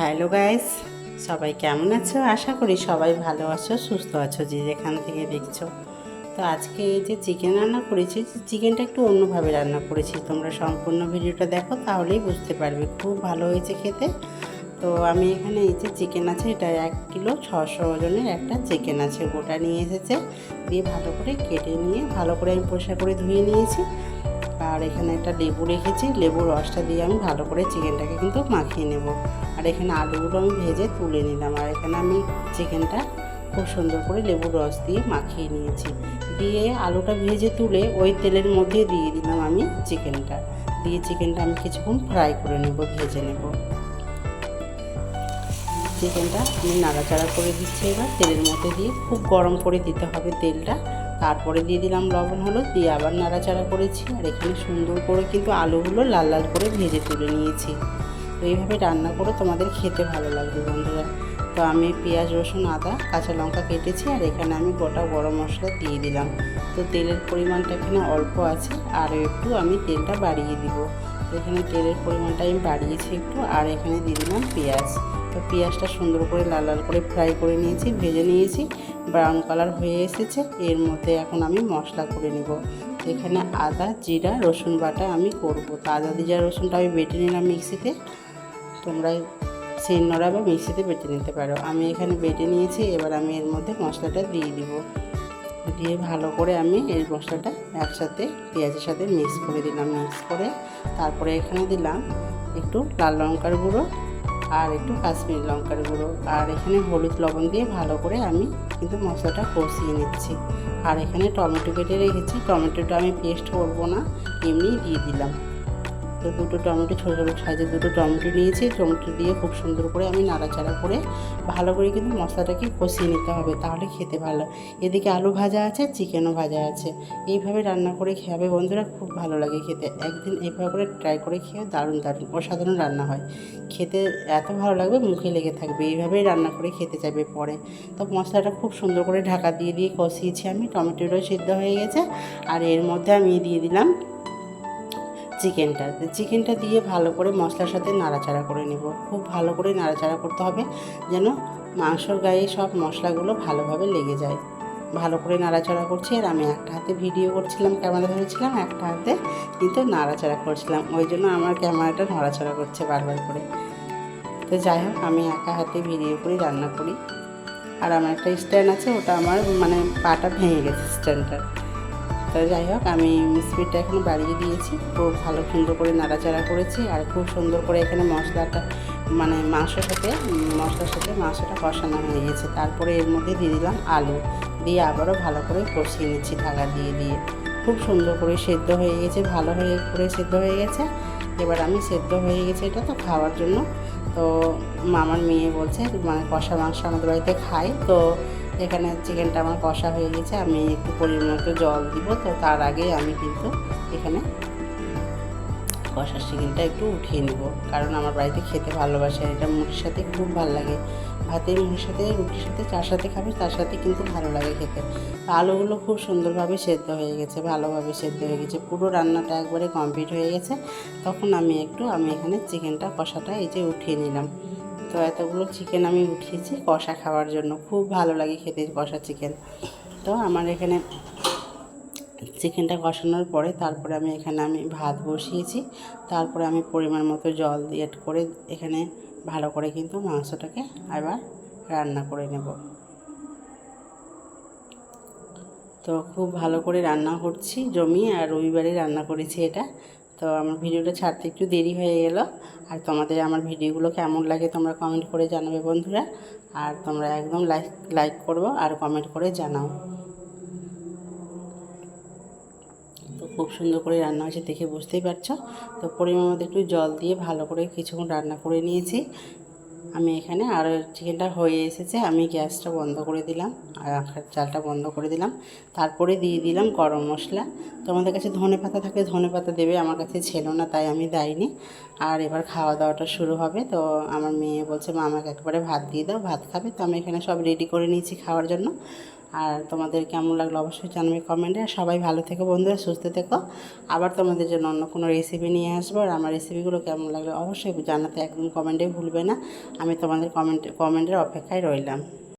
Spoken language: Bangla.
হ্যালো গাইস, সবাই কেমন আছো? আশা করি সবাই ভালো আছো, সুস্থ আছো যে যেখান থেকে দেখছ। তো আজকে এই যে চিকেন রান্না করেছি, চিকেনটা একটু অন্যভাবে রান্না করেছি। তোমরা সম্পূর্ণ ভিডিওটা দেখো, তাহলেই বুঝতে পারবে। খুব ভালো হয়েছে খেতে। তো আমি এখানে এই যে চিকেন আছে, এটা এক কিলো ছশো ওজনের একটা চিকেন আছে। গোটা নিয়ে এসেছে, দিয়ে ভালো করে কেটে নিয়ে, ভালো করে আমি পরিষ্কার করে ধুয়ে নিয়েছি। আর এখানে একটা লেবু রেখেছি, লেবুর রসটা দিয়ে আমি ভালো করে চিকেনটাকে কিন্তু মাখিয়ে নেব। আর এখানে আলুগুলো আমি ভেজে তুলে নিলাম। আর এখানে আমি চিকেনটা খুব সুন্দর করে লেবুর রস দিয়ে মাখিয়ে নিয়েছি। দিয়ে আলুটা ভেজে তুলে ওই তেলের মধ্যে দিয়ে দিলাম আমি চিকেনটা। দিয়ে চিকেনটা আমি কিছুক্ষণ ফ্রাই করে নেব, ভেজে নেব। চিকেনটা আমি নাড়াচাড়া করে দিচ্ছি এবার। তেলের মধ্যে দিয়ে খুব গরম করে দিতে হবে তেলটা। তারপরে দিয়ে দিলাম লবণ, হলুদ, দিয়ে আবার নাড়াচাড়া করেছি। আর এখানে সুন্দর করে কিন্তু আলুগুলো লাল লাল করে ভেজে তুলে নিয়েছি। তো এইভাবে রান্না করে তোমাদের খেতে ভালো লাগবে বন্ধুরা। তো আমি পেঁয়াজ, রসুন, আদা, কাঁচা লঙ্কা কেটেছি আর এখানে আমি গোটা গরম মশলা দিয়ে দিলাম। তো তেলের পরিমাণটা এখানে অল্প আছে, আর একটু আমি তেলটা বাড়িয়ে দিব। এখানে তেলের পরিমাণটা আমি বাড়িয়েছি একটু, আর এখানে দিয়ে দিলাম পেঁয়াজ। তো পেঁয়াজটা সুন্দর করে লাল লাল করে ফ্রাই করে নিয়েছি, ভেজে নিয়েছি, ব্রাউন কালার হয়ে এসেছে। এর মধ্যে এখন আমি মশলা করে নেব। এখানে আদা, জিরা, রসুন বাটা আমি করব। তো আদা, জিরা, রসুনটা আমি বেটে নিলাম মিক্সিতে। তোমরা শিলনোড়া বা মিক্সিতে বেটে নিতে পারো। আমি এখানে বেটে নিয়েছি, এবার আমি এর মধ্যে মশলাটা দিয়ে দিব। দিয়ে ভালো করে আমি এই মশলাটা একসাথে পেঁয়াজের সাথে মিক্স করে দিলাম, মিক্স করে। তারপরে এখানে দিলাম একটু লাল লঙ্কার গুঁড়ো আর একটু কাশ্মীর লঙ্কার গুঁড়ো। আর এখানে হলুদ লবণ দিয়ে ভালো করে আমি কিন্তু মশলাটা কষিয়ে নিচ্ছি। আর এখানে টমেটো কেটে রেখেছি। টমেটোটা আমি পেস্ট করব না, এমনি দিয়ে দিলাম। তো দুটো টমেটো, ছোটো ছোটো সাইজের দুটো টমেটো নিয়েছি। টমেটো দিয়ে খুব সুন্দর করে আমি নাড়াচাড়া করে ভালো করে কিন্তু মশলাটাকে কষিয়ে নিতে হবে, তাহলে খেতে ভালো। এদিকে আলু ভাজা আছে, চিকেনও ভাজা আছে। এইভাবে রান্না করে খেয়াবে বন্ধুরা, খুব ভালো লাগে খেতে। একদিন এইভাবে করে ট্রাই করে খেয়ে দারুণ দারুণ, অসাধারণ রান্না হয়। খেতে এত ভালো লাগবে, মুখে লেগে থাকবে। এইভাবেই রান্না করে খেতে চাইবে পরে। তো মশলাটা খুব সুন্দর করে ঢাকা দিয়ে দিয়ে কষিয়েছি আমি। টমেটোটাও সিদ্ধ হয়ে গেছে। আর এর মধ্যে আমি দিয়ে দিলাম চিকেনটা। চিকেনটা দিয়ে ভালো করে মশলার সাথে নাড়াচাড়া করে নেব। খুব ভালো করে নাড়াচাড়া করতে হবে যেন মাংসর গায়ে সব মশলাগুলো ভালোভাবে লেগে যায়। ভালো করে নাড়াচাড়া করছি। আর আমি একটা হাতে ভিডিও করছিলাম, ক্যামেরা ধরেছিলাম, একটা হাতে কিন্তু নাড়াচাড়া করছিলাম। ওই জন্য আমার ক্যামেরাটা নাড়াচাড়া করছে বারবার করে। তো যাই হোক, আমি একা হাতে ভিডিও করি রান্না করি। আর আমার একটা স্ট্যান্ড আছে, ওটা আমার মানে পাটা ভেঙে গেছে স্ট্যান্ডটা তো যাই হোক, আমি স্পিডটা এখন বাড়িয়ে দিয়েছি। খুব ভালো সুন্দর করে নাড়াচাড়া করেছি আর খুব সুন্দর করে এখানে মশলাটা মানে মাংসের সাথে মশলার সাথে মাংসটা কষানো হয়ে গেছে। তারপরে এর মধ্যে দিয়ে দিলাম আলু। দিয়ে আবারও ভালো করে কষিয়ে নিচ্ছি ঢাকা দিয়ে দিয়ে। খুব সুন্দর করে সেদ্ধ হয়ে গেছে, ভালো হয়ে করে সেদ্ধ হয়ে গেছে। এবার আমি সেদ্ধ হয়ে গেছে এটা তো খাওয়ার জন্য। তো মামার মেয়ে বলছে মানে কষা মাংস আমাদের বাড়িতে খাই তো এখানে চিকেনটা আমার কষা হয়ে গেছে, আমি একটু পরিমাণ জল দিব, তো তার আগে আমি কিন্তু এখানে কষার চিকেনটা একটু উঠিয়ে নেব। কারণ আমার বাড়িতে খেতে ভালোবাসে আর এটা মুড়ির সাথে খুব ভালো লাগে। ভাতের মুড়ির সাথে, রুটির সাথে চার সাথে খাবে তার সাথে কিন্তু ভালো লাগে খেতে। আলুগুলো খুব সুন্দরভাবে সেদ্ধ হয়ে গেছে, ভালোভাবে সেদ্ধ হয়ে গেছে। পুরো রান্নাটা একবারে কমপ্লিট হয়ে গেছে। তখন আমি একটু, আমি এখানে চিকেনটা কষাটা এই যে উঠিয়ে নিলাম। তো এতগুলো চিকেন আমি উঠিয়েছি, কষা খাওয়ার জন্য। খুব ভালো লাগে খেতে কষা চিকেন তো আমার এখানে চিকেনটা কষানোর পরে তারপরে আমি এখানে আমি ভাত বসিয়েছি। তারপরে আমি পরিমাণ মতো জল দিয়ে করে এখানে ভালো করে কিন্তু মাংসটাকে আবার রান্না করে নেব। তো খুব ভালো করে রান্না করছি জমি আর রবিবারে রান্না করেছি এটা। তো আমার ভিডিওটা ছাড়তে একটু দেরি হয়ে গেল। আর তোমাদের আমার ভিডিওগুলো কেমন লাগে তোমরা কমেন্ট করে জানাবে বন্ধুরা। আর তোমরা একদম লাইক লাইক করব আর কমেন্ট করে জানাও। তো খুব সুন্দর করে রান্না হয়েছে দেখে বুঝতেই পারছ। তো পরিমাণ মতো একটু জল দিয়ে ভালো করে কিছুক্ষণ রান্না করে নিয়েছি। আমি এখানে আর চিকেনটা হয়ে এসেছে, আমি গ্যাসটা বন্ধ করে দিলাম, আর আখার চালটা বন্ধ করে দিলাম। তারপরে দিয়ে দিলাম গরম মশলা। তোমাদের কাছে ধনে পাতা থাকলে ধনে পাতা দেবে, আমার কাছে ছিল না, তাই আমি দেয়নি আর এবার খাওয়া দাওয়াটা শুরু হবে, তো আমার মেয়ে বলছে, মা, আমাকে একবারে ভাত দিয়ে দাও, ভাত খাবে। তো আমি এখানে সব রেডি করে নিয়েছি খাওয়ার জন্য। আর তোমাদের কেমন লাগল অবশ্যই জানাবে কমেন্টে। আর সবাই ভালো থেকো বন্ধুরা, সুস্থ থেকো। আবার তোমাদের জন্য অন্য কোনো রেসিপি নিয়ে আসব। আর আমার রেসিপিগুলো কেমন লাগল অবশ্যই জানাতে একদম কমেন্টে ভুলবে না। আমি তোমাদের কমেন্ট, কমেন্টের অপেক্ষায় রইলাম।